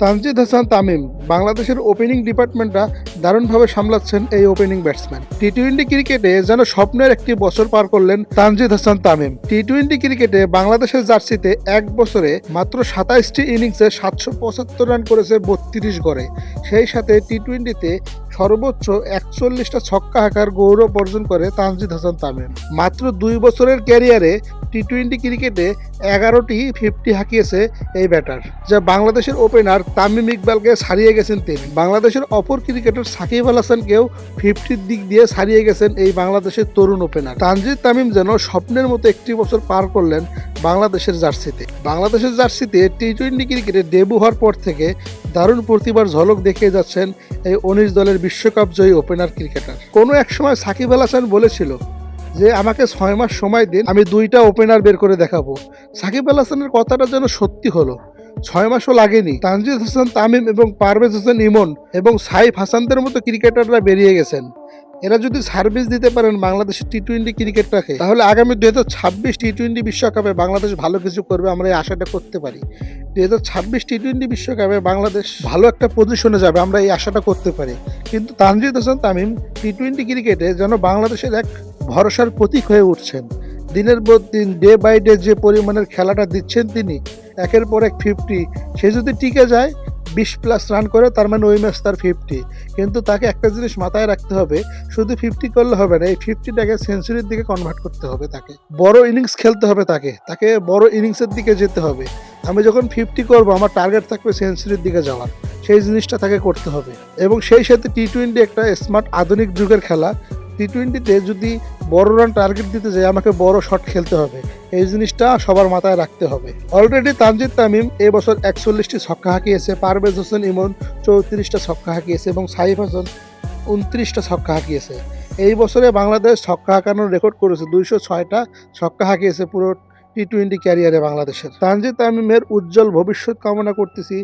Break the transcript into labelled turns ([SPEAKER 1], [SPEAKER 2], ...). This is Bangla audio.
[SPEAKER 1] তানজিদ হাসান তামিম বাংলাদেশের ওপেনিং ডিপার্টমেন্টটা দারুণভাবে সামলাচ্ছেন এই ওপেনিং ব্যাটসম্যান টি টোয়েন্টি ক্রিকেটে যেন স্বপ্নের একটি বছর পার করলেন তানজিদ হাসান তামিম। টি টোয়েন্টি ক্রিকেটে বাংলাদেশের জার্সিতে এক বছরে মাত্র সাতাইশটি ইনিংসে সাতশো পঁচাত্তর রান করেছে বত্রিশ গড়ে। সেই সাথে টি টোয়েন্টিতে সর্বোচ্চ একচল্লিশটা ছক্কা হাঁকার গৌরব অর্জন করে তানজিদ হাসান তামিম। মাত্র দুই বছরের ক্যারিয়ারে টি টোয়েন্টি ক্রিকেটে এগারোটি ফিফটি হাঁকিয়েছে এই ব্যাটার যা বাংলাদেশের ওপেনার তামিম ইকবালকে ছাড়িয়ে গেছেন তিনি। বাংলাদেশের অপর ক্রিকেটার সাকিব আল হাসানকেও ফিফটির দিক দিয়ে ছাড়িয়ে গেছেন এই বাংলাদেশের তরুণ ওপেনার তানজিদ তামিম যেন স্বপ্নের মতো একটি বছর পার করলেন বাংলাদেশের জার্সিতে। বাংলাদেশের জার্সিতে টি টোয়েন্টি ক্রিকেটে ডেবু হওয়ার পর থেকে দারুণ প্রতিভার ঝলক দেখিয়ে যাচ্ছেন এই উনিশ দলের বিশ্বকাপ জয়ী ওপেনার ক্রিকেটার কোনো এক সময় সাকিব আল হাসান বলেছিল যে আমাকে ছয় মাস সময় দিন, আমি দুইটা ওপেনার বের করে দেখাবো। সাকিব আল হাসানের কথাটা যেন সত্যি হলো। ছয় মাসও লাগেনি। তানজিদ হাসান, তামিম এবং পারভেজ হোসেন ইমন এবং সাইফ হাসানদের মতো ক্রিকেটাররা বেরিয়ে গেছেন। এরা যদি সার্ভিস দিতে পারেন বাংলাদেশের টি টোয়েন্টি ক্রিকেটটাকে, তাহলে আগামী দুই হাজার ছাব্বিশ টি টোয়েন্টি বিশ্বকাপে বাংলাদেশ ভালো কিছু করবে, আমরা এই আশাটা করতে পারি। দুই হাজার ছাব্বিশ টি টোয়েন্টি বিশ্বকাপে বাংলাদেশ ভালো একটা পজিশনে যাবে, আমরা এই আশাটা করতে পারি। কিন্তু তানজিদ হাসান, তামিম টি টোয়েন্টি ক্রিকেটে যেন বাংলাদেশের এক ভরসার প্রতীক হয়ে উঠছেন। দিনের পর দিন ডে বাই ডে যে পরিমাণের খেলাটা দিচ্ছেন তিনি, একের পর এক ফিফটি সে যদি টিকে যায়, বিশ প্লাস রান করে, তার মানে ওই ম্যাচ তার ফিফটি কিন্তু তাকে একটা জিনিস মাথায় রাখতে হবে, শুধু ফিফটি করলে হবে না, এই ফিফটিটাকে সেঞ্চুরির দিকে কনভার্ট করতে হবে তাকে। বড় ইনিংস খেলতে হবে তাকে তাকে বড় ইনিংসের দিকে যেতে হবে। আমি যখন ফিফটি করব, আমার টার্গেট থাকবে সেঞ্চুরির দিকে যাওয়ার। সেই জিনিসটা তাকে করতে হবে। এবং সেই সাথে টি টোয়েন্টি একটা স্মার্ট আধুনিক যুগের খেলা। টি টোয়েন্টিতে যদি বড় রান টার্গেট দিতে যাই আমাকে বড় শট খেলতে হবে। এই জিনিসটা সবার মাথায় রাখতে হবে। অলরেডি তানজিদ তামিম এবছর একচল্লিশটি ছক্কা হাঁকিয়েছে, পারভেজ হোসেন ইমন চৌত্রিশটা ছক্কা হাঁকিয়েছে এবং সাইফ হাসান উনত্রিশটা ছক্কা হাঁকিয়েছে। এই বছরে বাংলাদেশ ছক্কা হাঁকানোর রেকর্ড করেছে, দুইশো ছয়টা ছক্কা হাঁকিয়েছে পুরো টি টোয়েন্টি ক্যারিয়ারে বাংলাদেশের। তানজিদ তামিমের উজ্জ্বল ভবিষ্যৎ কামনা করতেছি।